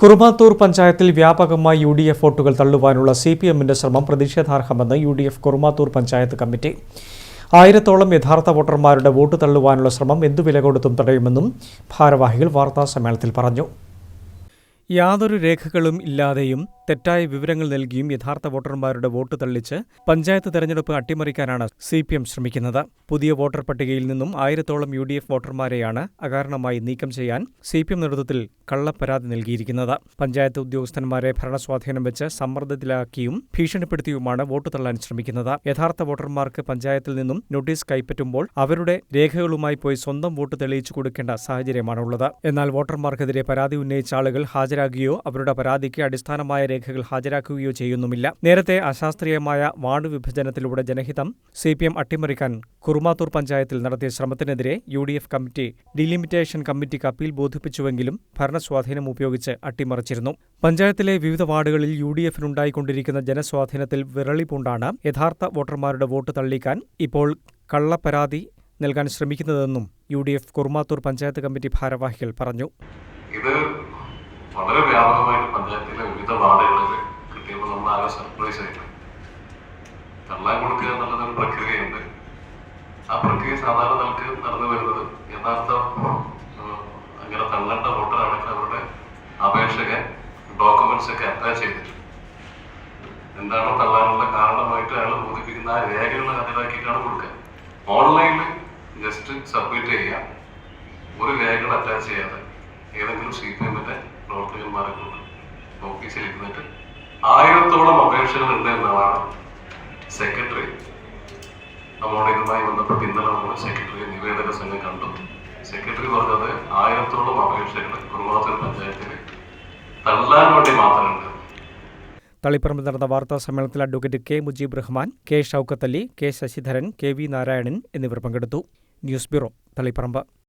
കുറുമാത്തൂർ പഞ്ചായത്തിൽ വ്യാപകമായി U D F വോട്ടുകൾ തള്ളുവാനുള്ള സി പി എമ്മിന്റെ ശ്രമം പ്രതിഷേധാർഹമെന്ന് U D F Kurumathur panchayat committee. ആയിരത്തോളം യഥാർത്ഥ വോട്ടർമാരുടെ വോട്ട് തള്ളുവാനുള്ള ശ്രമം എന്തു വില കൊടുത്തും തടയുമെന്നും ഭാരവാഹികൾ വാർത്താ സമ്മേളനത്തിൽ പറഞ്ഞു. യാതൊരു രേഖകളും ഇല്ലാതെയും തെറ്റായ വിവരങ്ങൾ നൽകിയും യഥാർത്ഥ വോട്ടർമാരുടെ വോട്ട് തള്ളിച്ച് പഞ്ചായത്ത് തെരഞ്ഞെടുപ്പ് അട്ടിമറിക്കാനാണ് സി പി എം ശ്രമിക്കുന്നത്. പുതിയ വോട്ടർ പട്ടികയിൽ നിന്നും ആയിരത്തോളം യു ഡി എഫ് വോട്ടർമാരെയാണ് അകാരണമായി നീക്കം ചെയ്യാൻ സി പി എം നേതൃത്വത്തിൽ കള്ളപ്പരാതി നൽകിയിരിക്കുന്നത്. പഞ്ചായത്ത് ഉദ്യോഗസ്ഥന്മാരെ ഭരണസ്വാധീനം വെച്ച് സമ്മർദ്ദത്തിലാക്കിയും ഭീഷണിപ്പെടുത്തിയുമാണ് വോട്ട് തള്ളാൻ ശ്രമിക്കുന്നത്. യഥാർത്ഥ വോട്ടർമാർക്ക് പഞ്ചായത്തിൽ നിന്നും നോട്ടീസ് കൈപ്പറ്റുമ്പോൾ അവരുടെ രേഖകളുമായി പോയി സ്വന്തം വോട്ട് തെളിയിച്ചു കൊടുക്കേണ്ട സാഹചര്യമാണുള്ളത്. എന്നാൽ വോട്ടർമാർക്കെതിരെ പരാതി ഉന്നയിച്ച ആളുകൾ ഹാജരാകുകയോ അവരുടെ പരാതിക്ക് അടിസ്ഥാനമായ രേഖകൾ ഹാജരാക്കുകയോ ചെയ്യുന്നുമില്ല. നേരത്തെ അശാസ്ത്രീയമായ വാർഡ് വിഭജനത്തിലൂടെ ജനഹിതം സി പി എം അട്ടിമറിക്കാൻ കുറുമാത്തൂർ പഞ്ചായത്തിൽ നടത്തിയ ശ്രമത്തിനെതിരെ U D F committee delimitation കമ്മിറ്റിക്ക് അപ്പീൽ ബോധിപ്പിച്ചുവെങ്കിലും ഭരണസ്വാധീനം ഉപയോഗിച്ച് അട്ടിമറിച്ചിരുന്നു. പഞ്ചായത്തിലെ വിവിധ വാർഡുകളിൽ യു ഡി എഫിനുണ്ടായിക്കൊണ്ടിരിക്കുന്ന ജനസ്വാധീനത്തിൽ വിരളി പൂണ്ടാണ് യഥാർത്ഥ വോട്ടർമാരുടെ വോട്ട് തള്ളിക്കാൻ ഇപ്പോൾ കള്ളപ്പരാതി നൽകാൻ ശ്രമിക്കുന്നതെന്നും U D F Kurumathur panchayat committee ഭാരവാഹികൾ പറഞ്ഞു. ഇത് വളരെ വ്യാപകമായിട്ട് പഞ്ചായത്തിലെ വിവിധ വാർഡുകളിൽ സർപ്രൈസ് ആയിട്ട്. തള്ളാൻ കൊടുക്കുക എന്നുള്ളത് ഒരു പ്രക്രിയയുണ്ട്. ആ പ്രക്രിയ സാധാരണ നമുക്ക് നടന്നു വരുന്നത് യഥാർത്ഥ അങ്ങനെ തള്ളേണ്ട വോട്ടറാണെങ്കിൽ അവരുടെ അപേക്ഷകൻ ഡോക്യുമെന്റ്സ് ഒക്കെ അറ്റാച്ച് ചെയ്തിട്ടുണ്ട്. എന്താണോ തള്ളാനുള്ള കാരണമായിട്ട് അയാൾ ബോധിപ്പിക്കുന്ന ആ രേഖകൾ ഹാജരാക്കിയിട്ടാണ് കൊടുക്കുക. ഓൺലൈനിൽ ജസ്റ്റ് സബ്മിറ്റ് ചെയ്യുക. ഒരു രേഖകൾ അറ്റാച്ച് ചെയ്യാതെ ഏതെങ്കിലും സി പി എമ്മിന്റെ പ്രവർത്തകന്മാരെ കൊണ്ട് ഓഫീസിൽ ഇരുന്നിട്ട് ആയിരത്തോളം അപേക്ഷകൾ ഉണ്ട് എന്നാണ് സെക്രട്ടറി നമ്മുടെ ഇതുമായി ബന്ധപ്പെട്ട് ഇന്നലെ നമ്മൾ സെക്രട്ടറി നിവേദക സംഘം കണ്ടു. സെക്രട്ടറി പറഞ്ഞത് ആയിരത്തോളം അപേക്ഷകൾ കുറുമാത്തൂർ പഞ്ചായത്തിൽ തള്ളാൻ വേണ്ടി മാത്രമുണ്ട്. തളിപ്പറമ്പിൽ നടന്ന വാർത്താ സമ്മേളനത്തിൽ advocate K Mujeeb Rahman K Shoukath K Sasidharan K V Narayanan എന്നിവർ പങ്കെടുത്തു. News bureau Taliparamba.